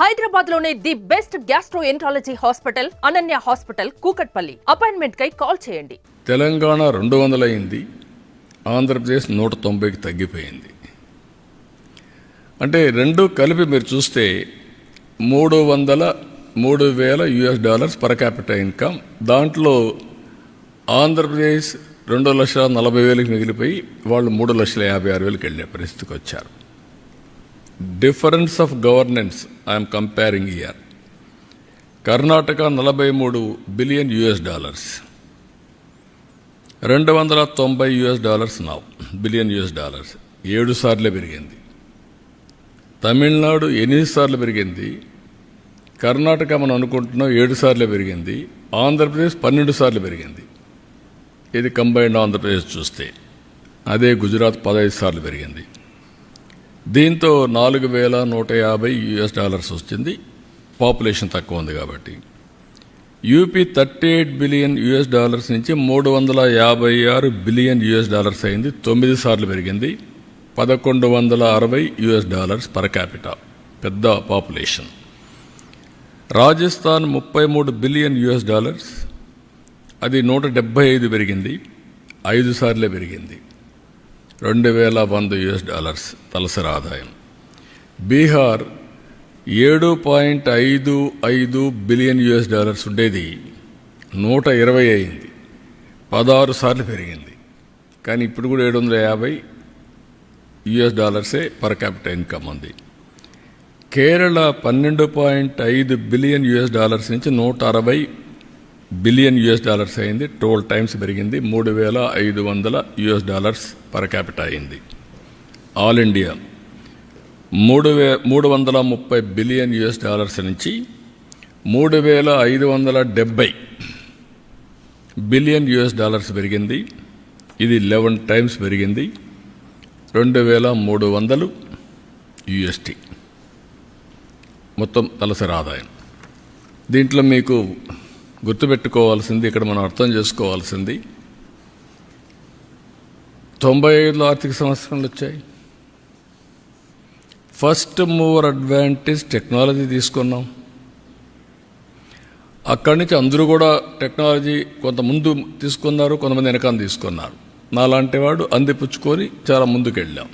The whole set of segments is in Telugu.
హైదరాబాద్లోనే the best gastroenterology hospital Ananya hospital Kukatpally. Appointment కై కాల్ చేయండి. తెలంగాణ రెండు వందలు అయింది ఆంధ్రప్రదేశ్ నూట తొంభైకి తగ్గిపోయింది. అంటే రెండు కలిపి మీరు చూస్తే మూడు వందల మూడు వేల US dollars per capital income. దాంట్లో ఆంధ్రప్రదేశ్ రెండు లక్షల నలభై వేలకు మిగిలిపోయి వాళ్ళు మూడు లక్షల యాభై ఆరు వేలకు వెళ్ళే పరిస్థితికి వచ్చారు. Difference of governance I'm comparing year Karnataka నలభై మూడు బిలియన్ యుఎస్ డాలర్స్. రెండు వందల తొంభై యుఎస్ డాలర్స్ నా బిలియన్ యుఎస్ డాలర్స్. ఏడు సార్లు పెరిగింది. తమిళనాడు ఎనిమిది సార్లు పెరిగింది. కర్ణాటక మనం అనుకుంటున్నాం ఏడు సార్లు పెరిగింది. ఆంధ్రప్రదేశ్ పన్నెండు సార్లు పెరిగింది. ఇది కంబైన్డ్ ఆంధ్రప్రదేశ్ చూస్తే. అదే గుజరాత్ పదహైదు సార్లు పెరిగింది. దీంతో నాలుగు వేల నూట యాభై యుఎస్ డాలర్స్ వచ్చింది. పాపులేషన్ తక్కువ ఉంది కాబట్టి. UP thirty eight billion US dollars నుంచి మూడు వందల యాభై ఆరు బిలియన్ యుఎస్ డాలర్స్ అయింది. తొమ్మిది సార్లు పెరిగింది. పదకొండు వందల అరవై యుఎస్ డాలర్స్ పర్ క్యాపిటల్ పెద్ద పాపులేషన్. రాజస్థాన్ ముప్పై మూడు బిలియన్ యుఎస్ డాలర్స్. అది నూట డెబ్బై ఐదు పెరిగింది. ఐదు సార్లే పెరిగింది. రెండు వేల వంద యుఎస్ డాలర్స్ తలసరి ఆదాయం. బీహార్ ఏడు పాయింట్ ఐదు ఐదు బిలియన్ యుఎస్ డాలర్స్ ఉండేది. నూట ఇరవై అయింది. పదహారు సార్లు పెరిగింది. కానీ ఇప్పుడు కూడా ఏడు వందల యాభై యుఎస్ డాలర్సే పర్ క్యాపిటల్ ఇన్కమ్ ఉంది. కేరళ పన్నెండు పాయింట్ ఐదు బిలియన్ యుఎస్ డాలర్స్ నుంచి నూట అరవై బిలియన్ యుఎస్ డాలర్స్ అయింది ట్వెల్వ్ టైమ్స్ పెరిగింది మూడు వేల ఐదు వందల యుఎస్ డాలర్స్ పర్ క్యాపిటల్ అయింది. ఆల్ ఇండియా మూడు వే మూడు వందల ముప్పై బిలియన్ యుఎస్ డాలర్స్ నుంచి మూడు వేల ఐదు వందల డెబ్బై బిలియన్ యుఎస్ డాలర్స్ పెరిగింది. ఇది లెవెన్ టైమ్స్ పెరిగింది రెండు వేల మూడు వందలు యుఎస్టీ. మొత్తం తలసరి ఆదాయం. దీంట్లో మీకు గుర్తుపెట్టుకోవాల్సింది ఇక్కడ మనం అర్థం చేసుకోవాల్సింది. తొంభై ఐదులో ఆర్థిక సంవత్సరాలు వచ్చాయి. ఫస్ట్ మూవర్ అడ్వాంటేజ్ టెక్నాలజీ తీసుకున్నాం. అక్కడి నుంచి అందరూ కూడా టెక్నాలజీ కొంత ముందు తీసుకున్నారు కొంతమంది వెనకాల తీసుకున్నారు. నాలాంటి వాడు అందిపుచ్చుకొని చాలా ముందుకెళ్ళాం.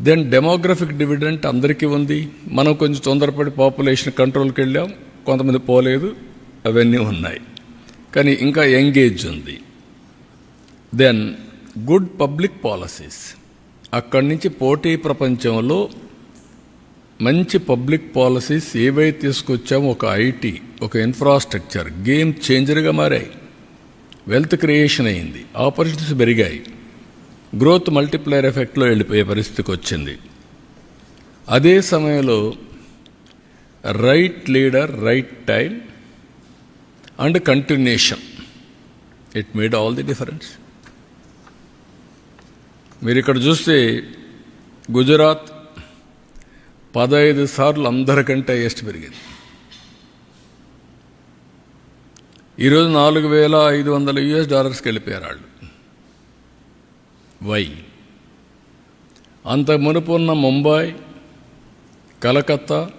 దెన్ డెమోగ్రఫిక్ డివిడెంట్ అందరికీ ఉంది. మనం కొంచెం తొందరపడి పాపులేషన్ కంట్రోల్కి వెళ్ళాం కొంతమంది పోలేదు అవన్నీ ఉన్నాయి. కానీ ఇంకా ఎంగేజ్ ఉంది. దెన్ గుడ్ పబ్లిక్ పాలసీస్ అక్కడి నుంచి పోటీ ప్రపంచంలో మంచి పబ్లిక్ పాలసీస్ ఏవైతే తీసుకొచ్చామో ఒక ఐటీ ఒక ఇన్ఫ్రాస్ట్రక్చర్ గేమ్ చేంజర్గా మారాయి. వెల్త్ క్రియేషన్ అయింది. ఆపర్చునిటీస్ పెరిగాయి. గ్రోత్ మల్టిప్లైర్ ఎఫెక్ట్లో వెళ్ళిపోయే పరిస్థితికి వచ్చింది. అదే సమయంలో right leader right time and continuation it made all the difference మీరు ఇక్కడ చూస్తే గుజరాత్ పదహైదు సార్లు అందరికంటే హైయెస్ట్ పెరిగింది. ఈరోజు నాలుగు వేల ఐదు వందల యుఎస్ డాలర్స్కి వెళ్ళిపోయారు వాళ్ళు. వై? అంత మునుపున్న ముంబై కలకత్తా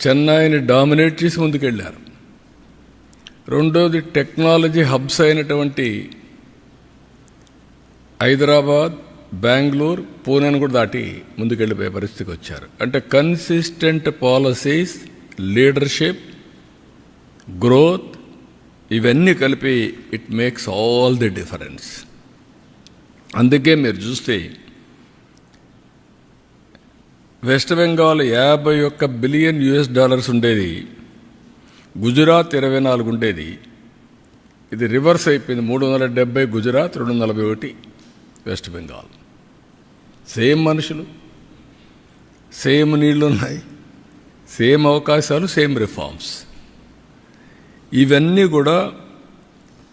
చెన్నైని డామినేట్ చేసి ముందుకెళ్ళారు. రెండోది టెక్నాలజీ హబ్స్ అయినటువంటి హైదరాబాద్ బెంగళూరు పూణేను కూడా దాటి ముందుకెళ్ళిపోయే పరిస్థితికి వచ్చారు. అంటే కన్సిస్టెంట్ పాలసీస్ లీడర్షిప్ గ్రోత్ ఇవన్నీ కలిపి it makes all the difference అందుకే మీరు చూస్తే వెస్ట్ బెంగాల్ యాభై ఒక్క బిలియన్ యుఎస్ డాలర్స్ ఉండేది. గుజరాత్ ఇరవై నాలుగు ఉండేది. ఇది రివర్స్ అయిపోయింది మూడు వందల డెబ్బై గుజరాత్ రెండు వందల నలభై ఒకటి వెస్ట్ బెంగాల్. సేమ్ మనుషులు సేమ్ నీళ్ళు ఉన్నాయి సేమ్ అవకాశాలు సేమ్ రిఫార్మ్స్. ఇవన్నీ కూడా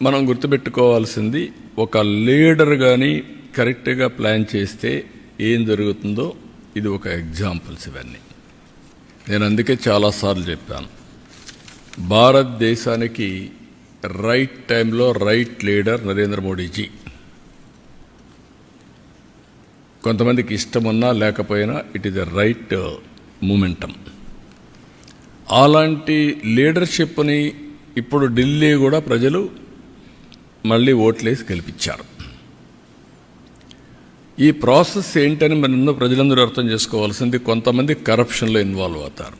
మనం గుర్తుపెట్టుకోవాల్సింది ఒక లీడర్ కానీ కరెక్ట్గా ప్లాన్ చేస్తే ఏం జరుగుతుందో ఇది ఒక ఎగ్జాంపుల్స్ ఇవన్నీ. నేను అందుకే చాలాసార్లు చెప్పాను. భారతదేశానికి రైట్ టైంలో రైట్ లీడర్ నరేంద్ర మోడీజీ. కొంతమందికి ఇష్టం ఉన్నా లేకపోయినా it is the right momentum. అలాంటి లీడర్షిప్ని ఇప్పుడు ఢిల్లీ కూడా ప్రజలు మళ్ళీ ఓట్లేసి గెలిపించారు. ఈ ప్రాసెస్ ఏంటని మన ప్రజలందరూ అర్థం చేసుకోవాల్సింది కొంతమంది కరప్షన్లో ఇన్వాల్వ్ అవుతారు.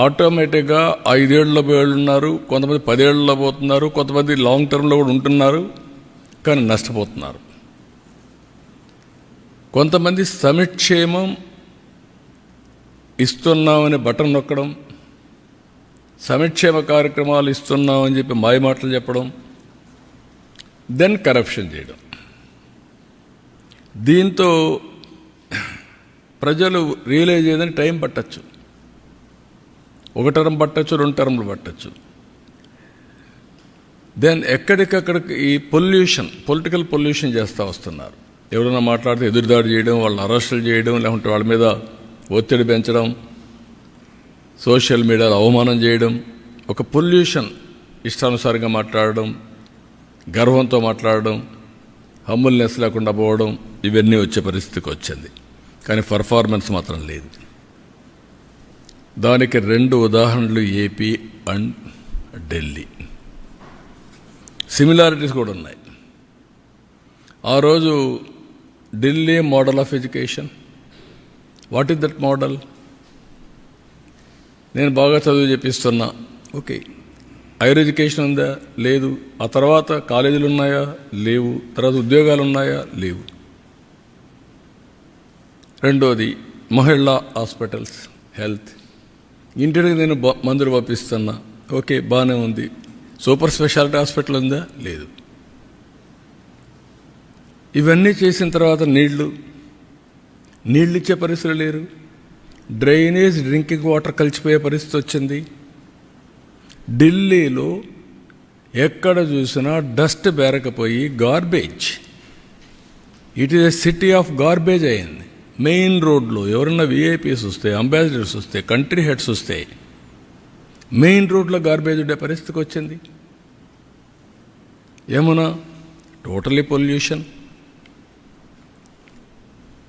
ఆటోమేటిక్గా ఐదేళ్ళలో పోయేళ్ళు ఉన్నారు కొంతమంది పదేళ్ళలో పోతున్నారు కొంతమంది లాంగ్ టర్మ్లో కూడా ఉంటున్నారు కానీ నష్టపోతున్నారు. కొంతమంది సమిక్షేమం ఇస్తున్నామని బటన్ నొక్కడం సమిక్షేమ కార్యక్రమాలు ఇస్తున్నామని చెప్పి మాయమాటలు చెప్పడం దెన్ కరప్షన్ చేయడం. దీంతో ప్రజలు రియలైజ్ చేయదని టైం పట్టచ్చు. ఒక టర్మ్ పట్టచ్చు రెండు టర్మ్లు పట్టచ్చు. దెన్ ఎక్కడికక్కడికి ఈ పొల్యూషన్ పొలిటికల్ పొల్యూషన్ చేస్తూ వస్తున్నారు. ఎవరైనా మాట్లాడితే ఎదురుదాడి చేయడం వాళ్ళని అరెస్టులు చేయడం లేకుంటే వాళ్ళ మీద ఒత్తిడి పెంచడం సోషల్ మీడియాలో అవమానం చేయడం ఒక పొల్యూషన్ ఇష్టానుసారంగా మాట్లాడడం గర్వంతో మాట్లాడడం హమ్ముల్నెస్ లేకుండా పోవడం ఇవన్నీ వచ్చే పరిస్థితికి వచ్చింది. కానీ పర్ఫార్మెన్స్ మాత్రం లేదు. దానికి రెండు ఉదాహరణలు ఏపీ అండ్ ఢిల్లీ. సిమిలారిటీస్ కూడా ఉన్నాయి. ఆ రోజు Delhi model of education. What is that model నేను బాగా చదువు చెప్పిస్తున్నా. ఓకే హైయర్ ఎడ్యుకేషన్ ఉందా? లేదు. ఆ తర్వాత కాలేజీలు ఉన్నాయా? లేవు. తర్వాత ఉద్యోగాలు ఉన్నాయా? లేవు. రెండోది మహిళా హాస్పిటల్స్ హెల్త్. ఇంటికి నేను మందులు పంపిస్తున్నా. ఓకే బాగానే ఉంది. సూపర్ స్పెషాలిటీ హాస్పిటల్ ఉందా? లేదు. ఇవన్నీ చేసిన తర్వాత నీళ్ళు. నీళ్ళు ఇచ్చే పరిస్థితులు లేరు. డ్రైనేజ్ డ్రింకింగ్ వాటర్ కలిసిపోయే పరిస్థితి వచ్చింది. ఢిల్లీలో ఎక్కడ చూసినా dust బేరకపోయి garbage. It is a city of garbage అయింది. మెయిన్ రోడ్లో ఎవరన్నా విఐపీస్ వస్తే అంబాసిడర్స్ వస్తే కంట్రీ హెడ్స్ వస్తే మెయిన్ రోడ్లో గార్బేజ్ ఉండే పరిస్థితికి వచ్చింది. ఏమన్నా టోటలీ పొల్యూషన్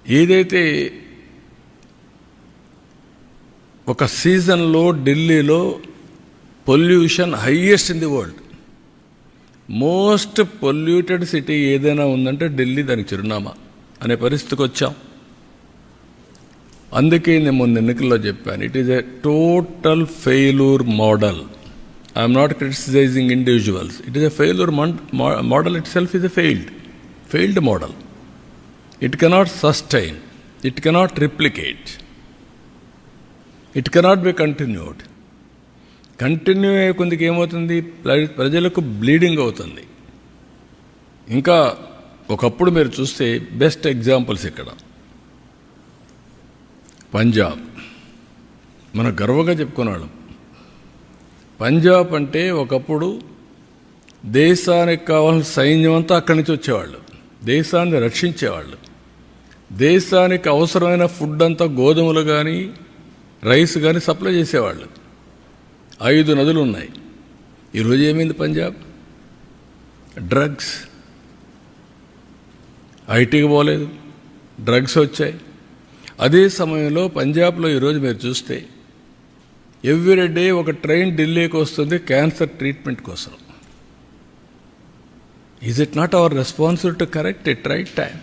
ఏదైతే ఒక సీజన్లో ఢిల్లీలో pollution highest in the world. Most polluted city ఏదైనా ఉందంటే ఢిల్లీ దానికి చిరునామా అనే పరిస్థితికి వచ్చాం. అందుకే నేను మొన్న ఎన్నికల్లో చెప్పాను it is a total failure model I'm not criticising individuals it is a failure model itself is a failed failed model it cannot sustain it cannot replicate it cannot be continued continue అయ్యే కొందికి ఏమవుతుంది? ప్రజలకు బ్లీడింగ్ అవుతుంది. ఇంకా ఒకప్పుడు మీరు చూస్తే బెస్ట్ ఎగ్జాంపుల్స్ ఇక్కడ. పంజాబ్ మనం గర్వంగా చెప్పుకున్నాడు పంజాబ్ అంటే ఒకప్పుడు దేశానికి కావాల్సిన సైన్యం అంతా అక్కడి నుంచి వచ్చేవాళ్ళు. దేశాన్ని రక్షించేవాళ్ళు. దేశానికి అవసరమైన ఫుడ్ అంతా గోధుమలు కానీ రైస్ కానీ సప్లై చేసేవాళ్ళు. ఐదు నదులు ఉన్నాయి ఈరోజు ఏమైంది పంజాబ్? డ్రగ్స్. ఐటీకి పోలేదు. డ్రగ్స్ వచ్చాయి. అదే సమయంలో పంజాబ్లో ఈరోజు మీరు చూస్తే ఎవ్రీ డే ఒక ట్రైన్ ఢిల్లీకి వస్తుంది క్యాన్సర్ ట్రీట్మెంట్ కోసం. Is it not our responsibility to correct it right time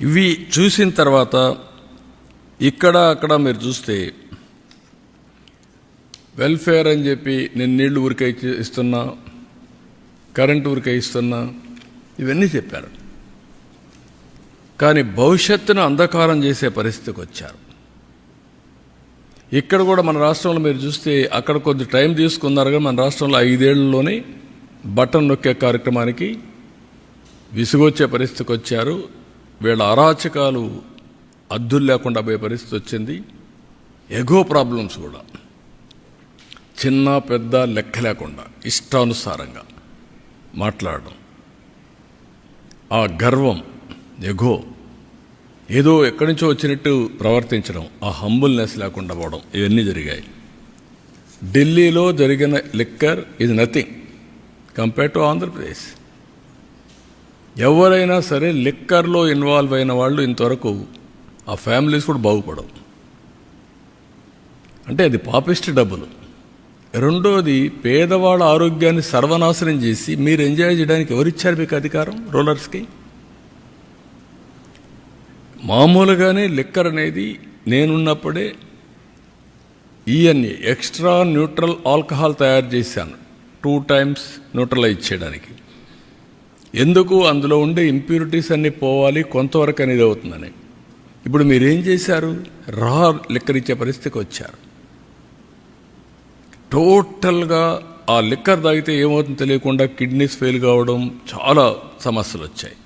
ఇవి చూసిన తర్వాత ఇక్కడ అక్కడ మీరు చూస్తే వెల్ఫేర్ అని చెప్పి నేను నీళ్ళు ఊరికే ఇస్తున్నా కరెంట్ ఊరికే ఇస్తున్నా ఇవన్నీ చెప్పారు. కానీ భవిష్యత్తును అంధకారం చేసే పరిస్థితికి వచ్చారు. ఇక్కడ కూడా మన రాష్ట్రంలో మీరు చూస్తే అక్కడ కొద్ది టైం తీసుకున్నారు కానీ మన రాష్ట్రంలో ఐదేళ్ళలోనే బటన్ నొక్కే కార్యక్రమానికి విసుగొచ్చే పరిస్థితికి వచ్చారు. వీళ్ళ అరాచకాలు అద్దులు లేకుండా పోయే పరిస్థితి వచ్చింది. ఎగో ప్రాబ్లమ్స్ కూడా. చిన్న పెద్ద లెక్క లేకుండా ఇష్టానుసారంగా మాట్లాడడం. ఆ గర్వం ఎగో ఏదో ఎక్కడి నుంచో వచ్చినట్టు ప్రవర్తించడం ఆ హంబుల్నెస్ లేకుండా పోవడం ఇవన్నీ జరిగాయి. ఢిల్లీలో జరిగిన లిక్కర్ ఇది నథింగ్ కంపేర్ టు ఆంధ్రప్రదేశ్. ఎవరైనా సరే లిక్కర్లో ఇన్వాల్వ్ అయిన వాళ్ళు ఇంతవరకు ఆ ఫ్యామిలీస్ కూడా బాగుపడవు. అంటే అది పాపిస్ట్ డబ్బులు. రెండోది పేదవాళ్ళ ఆరోగ్యాన్ని సర్వనాశనం చేసి మీరు ఎంజాయ్ చేయడానికి ఎవరిచ్చారు మీకు అధికారం? రోలర్స్కి? మామూలుగానే లిక్కర్ అనేది నేనున్నప్పుడే ఈఎన్ఏ ఎక్స్ట్రా న్యూట్రల్ ఆల్కహాల్ తయారు చేశాను. టూ టైమ్స్ న్యూట్రలైజ్ చేయడానికి. ఎందుకు? అందులో ఉండే ఇంప్యూరిటీస్ అన్నీ పోవాలి కొంతవరకు అనేది అవుతుందని. ఇప్పుడు మీరేం చేశారు? రా లిక్కర్ ఇచ్చే పరిస్థితికి వచ్చారు. టోటల్గా ఆ లిక్కర్ తాగితే ఏమవుతుందో తెలియకుండా కిడ్నీస్ ఫెయిల్ కావడం చాలా సమస్యలు వచ్చాయి